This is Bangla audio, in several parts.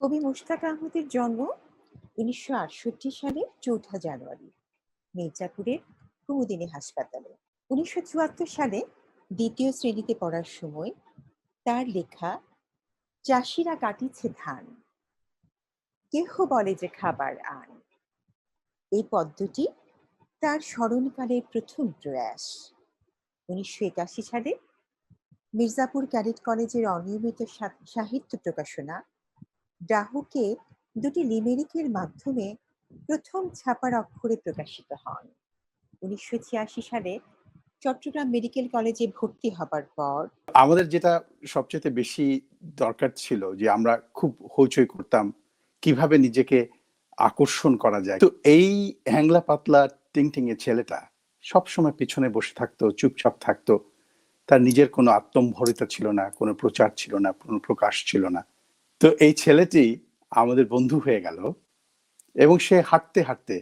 কবি মোশতাক আহমদের জন্ম উনিশশো আটষট্টি সালে চৌঠা জানুয়ারি, মির্জাপুরের কুমুদিনী হাসপাতালে। উনিশশো চুয়াত্তর সালে দ্বিতীয় শ্রেণীতে পড়ার সময় তার লেখা চাষিরা কাটিছে ধান। কেহ বলে যে খাবার আন? এই পদ্মটি তার স্মরণকালের প্রথম প্রয়াস। উনিশশো একাশি সালে মির্জাপুর ক্যাডেট কলেজের অনিয়মিত সাহিত্য প্রকাশনা ডাহুকে দুটি লিমেরিকের মাধ্যমে প্রথম ছাপার অক্ষরে প্রকাশিত হন। উনিশশো ছিয়াশি সালে চট্টগ্রাম মেডিকেল কলেজে ভর্তি হবার পর আমাদের যেটা সবচেয়ে বেশি দরকার ছিল যে আমরা খুব হইচই করতাম কীভাবে নিজেকে আকর্ষণ করা যায়। তো এই হ্যাংলা পাতলা টিং টিং এর ছেলেটা সবসময় পিছনে বসে থাকতো, চুপচাপ থাকতো। তার নিজের কোনো আত্মম্ভরিতা ছিল না, কোনো প্রচার ছিল না, কোনো প্রকাশ ছিল না। তো এই ছেলেটি আমাদের বন্ধু হয়ে গেল এবং সে হাঁটতে হাঁটতে,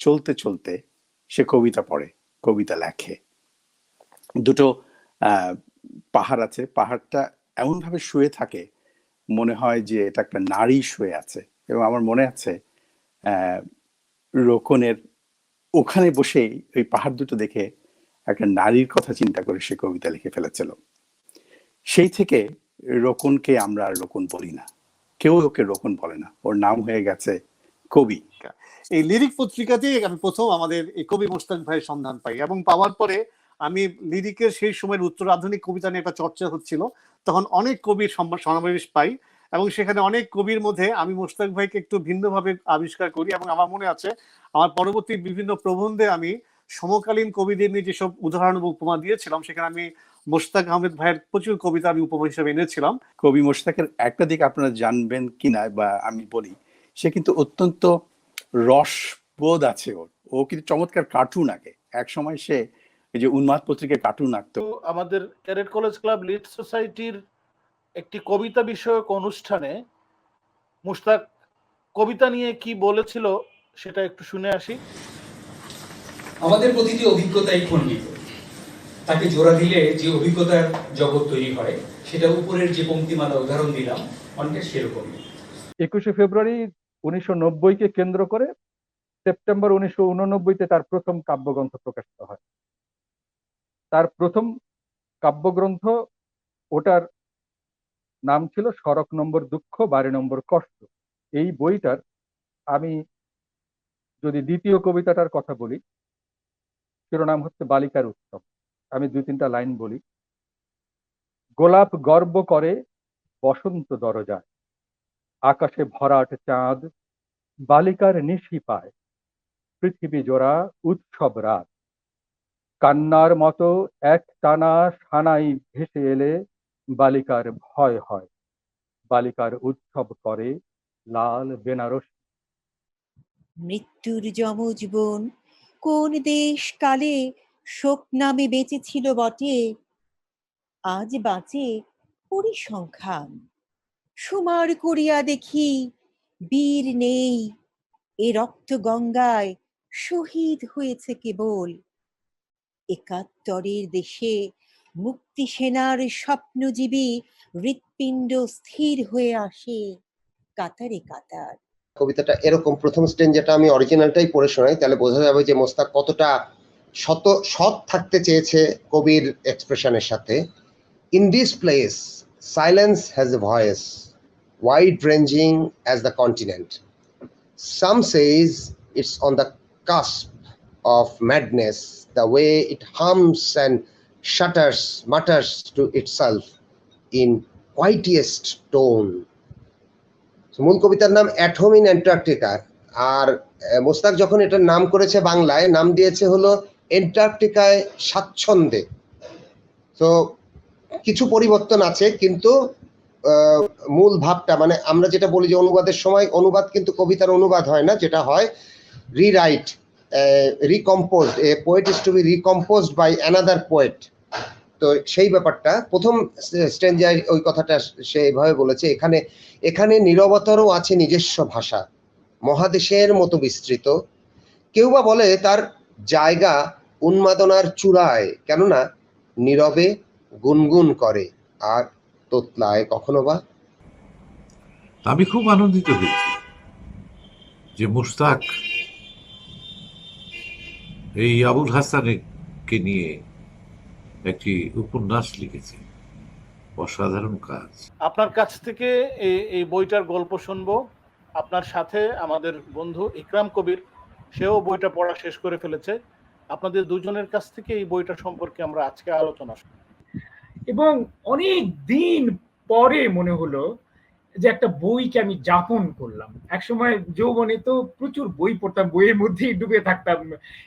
চলতে চলতে সে কবিতা পড়ে, কবিতা লেখে। দুটো পাহাড় আছে। পাহাড়টা এমন ভাবে শুয়ে থাকে, মনে হয় যে এটা একটা নারী শুয়ে আছে এবং আমার মনে আছে রোকনের ওখানে বসেই ওই পাহাড় দুটো দেখে একটা নারীর কথা চিন্তা করে সে কবিতা লিখে ফেলেছিল। সেই থেকে রোকনকে আমরা আর রোকন বলি না। কেউ ওকে রোকন বলে না। ওর নাম হয়ে গেছে কবি। এই লিরিক পত্রিকাতেই আমি প্রথম আমাদের এই কবি মোস্তাক ভাইয়ের সন্ধান পাই এবং পাওয়ার পরে আমি লিরিকের সেই সময়ের উত্তর আধুনিক কবিতা নিয়ে একটা চর্চা হচ্ছিল। তখন অনেক কবির সমাবেশ পাই এবং সেখানে অনেক কবির মধ্যে আমি মোস্তাক ভাইকে একটু ভিন্নভাবে আবিষ্কার করি এবং আমার মনে আছে, আমার পরবর্তী বিভিন্ন প্রবন্ধে আমি সমকালীন কবিদের নিয়ে যেসব উদাহরণ এবং উপমা দিয়েছিলাম সেখানে আমি মোস্তাক আহমেদ ভাইয়ের প্রচুর কবিতা আমি উপমা হিসেবে এনেছিলাম। কবি মোশতাকের একটা দিক আপনারা জানবেন কিনা বা আমি বলি সে কিন্তু অত্যন্ত রসবোধ আছে ওর। ও কিন্তু চমৎকার কার্টুন আঁকে। এক সময় সে এই যে উন্মাদ পত্রিকায় কার্টুন আঁকতো। তো আমাদের ক্যারেট কলেজ ক্লাব লিড সোসাইটির একটি কবিতা বিষয়ক অনুষ্ঠানে মুশতাক কবিতা নিয়ে কি বলেছিল সেটা একটু শুনে আসি। আমাদের প্রতিটি অভিজ্ঞতাই খণ্ডিত, তাকে জোড়া দিলে যে অভিজ্ঞতার জগৎ তৈরি হয়, সেটা উপরের যে পঙ্ক্তিমালা উদাহরণ দিলাম, অনেকটা সেরকমই। একুশে ফেব্রুয়ারি উনিশশো নব্বইকে কেন্দ্র করে সেপ্টেম্বর উনিশশো উননব্বইতে তার প্রথম কাব্যগ্রন্থ প্রকাশিত হয়। তার প্রথম কাব্যগ্রন্থ, ওটার নাম ছিল সড়ক নম্বর দুঃখ বারো নম্বর কষ্ট। এই বইটার আমি যদি দ্বিতীয় কবিতাটার কথা বলি শিরোনাম হচ্ছে বালিকার উৎসব আমি দুই তিনটা লাইন বলি। গোলাপ গর্ব করে বসন্ত দরজায়, আকাশে ভরাট চাঁদ, বালিকার নিশি পায়, পৃথিবী জোড়া উৎসব রাত। কান্নার মতো এক টানা সানাই ভেসে এলে বালিকার ভয় হয়, বালিকার উৎসব করে লাল বেনারস। মৃত্যুর যমজ বোন কোন দেশ কালে শোক নামে বেঁচেছিল বটে? আজ বাঁচে পরিসংখ্যান। সুমার করিয়া দেখি বীর নেই, এ রক্ত গঙ্গায় শহীদ হয়েছে কেবল। একাত্তরের দেশে মুক্তি সেনার স্বপ্নজীবী হৃৎপিণ্ড স্থির হয়ে আসে কাতারে কাতার। কবিতাটা এরকম। প্রথম স্টেঞ্জেটা আমি অরিজিনালটাই পড়ে শোনাই তাহলে বোঝা যাবে যে মোস্তাক কতটা শত সৎ থাকতে চেয়েছে কবির এক্সপ্রেশনের সাথে। In this place silence has a voice wide ranging as the continent some says it's on the cusp of madness the way it hums and shudders, mutters to itself in quietest tone. মূল কবিতার নাম অ্যাটম ইন অ্যান্টার্কটিকা আর মোস্তাক যখন এটার নাম করেছে বাংলায়, নাম দিয়েছে হলো অ্যান্টার্কটিকায় স্বাচ্ছন্দ্যে। তো কিছু পরিবর্তন আছে, কিন্তু মূল ভাবটা মানে আমরা যেটা বলি যে অনুবাদের সময়, অনুবাদ কিন্তু কবিতার অনুবাদ হয় না, যেটা হয় rewrite recompose a poet is to be recomposed by another poet তো সেই ব্যাপারটা প্রথম স্ট্রেঞ্জার ওই কথাটা সে এভাবে বলেছে, এখানে এখানে নিরবতারও আছে নিজস্ব ভাষা, মহাদেশের মতো বিস্তৃত। কেউ বা বলে তার জায়গা উন্মাদনার চূড়ায়, কেননা নীরবে গুনগুন করে আর তোতলায় কখনো বা। আমি খুব আনন্দিত হয়েছি যে মুশতাক এই আবুল হাসানকে নিয়ে একটি উপন্যাস লিখেছে। অসাধারণ কাজ। আপনার কাছ থেকে এই এই বইটার গল্প শুনব। আপনার সাথে আমাদের বন্ধু ইকরাম কবির সেও বইটা পড়া শেষ করে ফেলেছে। আপনাদের দুজনের কাছ থেকে এই বইটা সম্পর্কে আমরা আজকে আলোচনা। এবং অনেক দিন পরে মনে হলো যে একটা বইকে আমি যাপন করলাম। একসময় যৌবনে তো প্রচুর বই পড়তাম, বইয়ের মধ্যেই ডুবে থাকতাম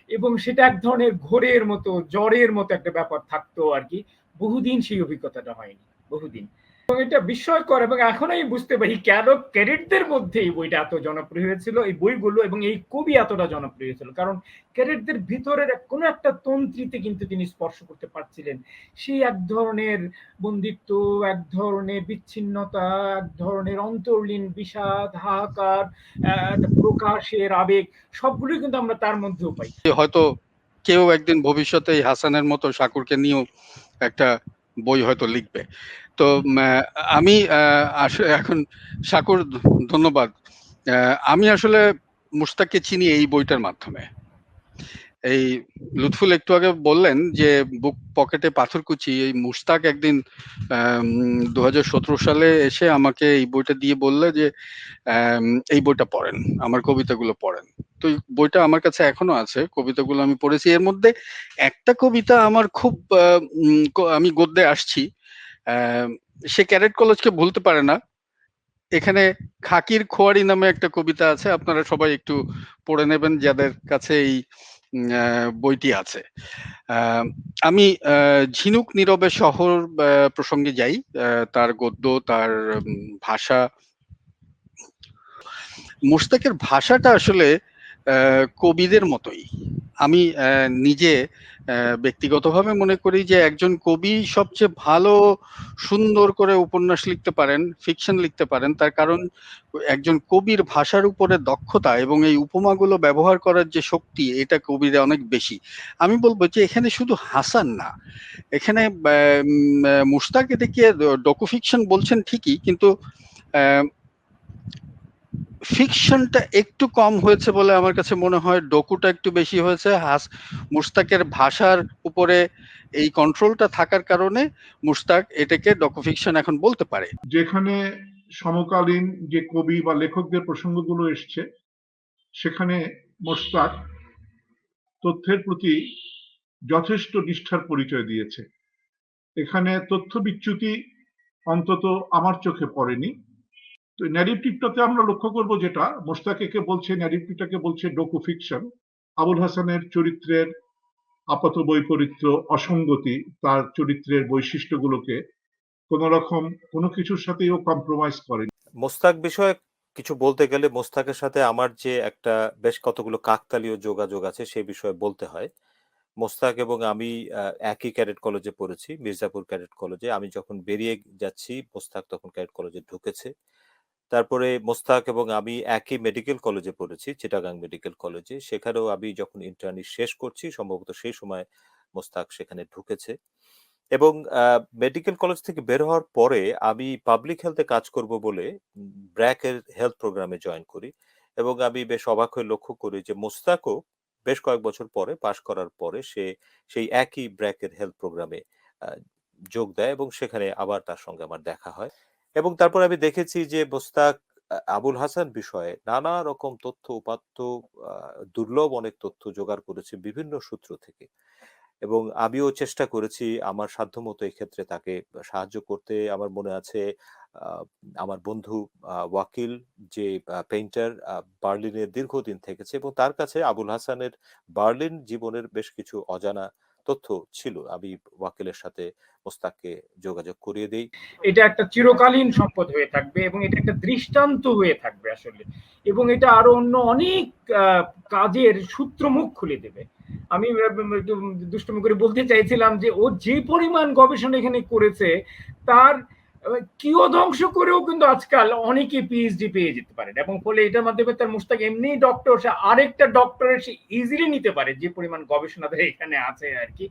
এবং সেটা এক ধরনের ঘোরের মতো, জ্বরের মতো একটা ব্যাপার থাকতো আর কি। বহুদিন সেই অভিজ্ঞতাটা হয়নি, বহুদিন। এটা বিস্ময়কর এবং এখন আমি বুঝতে পারি কেন ক্যাডেটদের মধ্যে এই বইটা এত জনপ্রিয় হয়েছিল, এই বইগুলো এবং এই কবি এতটা জনপ্রিয় হয়েছিল। কারণ ক্যাডেটদের ভিতরের কোনো একটা তন্ত্রীতে কিন্তু তিনি স্পর্শ করতে পারছিলেন। সেই এক ধরনের বন্দিত্ব, এক ধরনের বিচ্ছিন্নতা, এক ধরনের অন্তর্লীন বিষাদ, হাহাকার প্রকাশের আবেগ, সবগুলোই কিন্তু আমরা তার মধ্যেও পাই। হয়তো কেউ একদিন ভবিষ্যতে এই হাসানের মতো শাকুরকে নিয়েও একটা বই হয়তো লিখবে। তো আমি এখন শাকুর ধন্যবাদ। আমি আসলে মুস্তাককে চিনি এই বইটার মাধ্যমে। এই লুৎফুল একটু আগে বললেন যে, বুক পকেটে পাথরকুচি এই মুস্তাক একদিন দু হাজার সতেরো সালে এসে আমাকে এই বইটা দিয়ে বললে যে এই বইটা পড়েন, আমার কবিতাগুলো পড়েন। তো বইটা আমার কাছে এখনও আছে, কবিতাগুলো আমি পড়েছি। এর মধ্যে একটা কবিতা আমার খুব আমি গদ্যে আসছি। সে ক্যারেট কলেজকে ভুলতে পারে না। এখানে খাকির খোয়ারি নামে একটা কবিতা আছে, আপনারা সবাই একটু পড়ে নেবেন যাদের কাছে এই বইটি আছে। আমি ঝিনুক নীরবে শহর প্রসঙ্গে যাই। তার গদ্য, তার ভাষা। মুশতাকের ভাষাটা আসলে কবিদের মতোই। আমি নিজে ব্যক্তিগতভাবে মনে করি যে একজন কবি সবচেয়ে ভালো, সুন্দর করে উপন্যাস লিখতে পারেন ফিকশন লিখতে পারেন। তার কারণ, একজন কবির ভাষার উপরে দক্ষতা এবং এই উপমাগুলো ব্যবহার করার যে শক্তি, এটা কবির অনেক বেশি। আমি বলব যে এখানে শুধু হাসান না, এখানে মুশতাক এটাকে ডকু ফিকশন বলছেন ঠিকই, কিন্তু ফিকশনটা একটু কম হয়েছে বলে আমার কাছে মনে হয় ডকুটা একটু বেশি হয়েছে, হাস মুস্তাকের ভাষার উপরে এই কন্ট্রোলটা থাকার কারণে মুস্তাক এটাকে ডকু ফিকশন এখন বলতে পারে। যেখানে সমকালীন যে কবি বা লেখকদের প্রসঙ্গগুলো এসছে, সেখানে মোস্তাক তথ্যের প্রতি যথেষ্ট নিষ্ঠার পরিচয় দিয়েছে। এখানে তথ্য বিচ্যুতি অন্তত আমার চোখে পড়েনি। তো ন্যারেটিভটাতে আমরা লক্ষ্য করব যেটা মোস্তাক একে বলছে ন্যারেটিভটাকে বলছে ডকু ফিকশন আবুল হাসানের চরিত্রের আপাত বৈপরীত্য, অসঙ্গতি, তার চরিত্রের বৈশিষ্ট্যগুলোকে কোন রকম কোনো কিছুর সাথেও কম্প্রোমাইজ করেনি। মোস্তাক বিষয়ে কিছু বলতে গেলে মোস্তাকের সাথে আমার যে একটা বেশ কতগুলো কাকতালীয় যোগাযোগ আছে সে বিষয়ে বলতে হয়। মোস্তাক এবং আমি একই ক্যাডেট কলেজে পড়েছি, মির্জাপুর ক্যাডেট কলেজে। আমি যখন বেরিয়ে যাচ্ছি মোস্তাক তখন ক্যাডেট কলেজে ঢুকেছে। তারপরে মোস্তাক এবং আমি একই মেডিকেল কলেজে পড়েছি চিটাগাং মেডিকেল কলেজে সেখানেও আমি যখন ইন্টার্নি শেষ করছি, সম্ভবত সেই সময় মোস্তাক সেখানে ঢুকেছে। এবং মেডিকেল কলেজ থেকে বের হওয়ার পরে আমি পাবলিক হেলথে কাজ করব বলে ব্র্যাকের হেলথ প্রোগ্রামে জয়েন করি এবং আমি বেশ অবাক হয়ে লক্ষ্য করি যে মোস্তাকও বেশ কয়েক বছর পরে পাশ করার পরে সে সেই একই ব্র্যাকের হেলথ প্রোগ্রামে যোগ দেয় এবং সেখানে আবার তার সঙ্গে আমার দেখা হয়। এবং তারপর আমি দেখেছি যে মোস্তাক আবুল হাসান বিষয়ে নানা রকম তথ্য উপাত্ত দুর্লভ অনেক তথ্য জোগাড় করেছে বিভিন্ন সূত্র থেকে। এবং আমিও চেষ্টা করেছি আমার সাধ্যমতো ক্ষেত্রে তাকে সাহায্য করতে। আমার মনে আছে আমার বন্ধু ওয়াকিল যে পেইন্টার বার্লিনে দীর্ঘদিন থেকেছে এবং তার কাছে আবুল হাসানের বার্লিন জীবনের বেশ কিছু অজানা তথ্য ছিল। আমি ওয়াকিলের সাথে মোস্তাককে যোগাযোগ করিয়ে দেই। এটা একটা চিরকালীন সম্পদ হয়ে থাকবে এবং এটা একটা দৃষ্টান্ত হয়ে থাকবে আসলে। এবং এটা আরও অন্য অনেক কাজের সূত্রমুখ খুলে দেবে। আমি দুষ্টমি করে বলতে চাইছিলাম যে ও যে পরিমাণ গবেষণা এখানে করেছে, তার কিয় ধ্বংস করেও কিন্তু আজকাল অনেকে পিএইচডি পেয়ে যেতে পারেন। এবং ফলে এটার মাধ্যমে তার মুস্তাক এমনি ডক্টর সে আরেকটা ডক্টরের সে ইজিলি নিতে পারে, যে পরিমাণ গবেষণা এখানে আছে আর কি।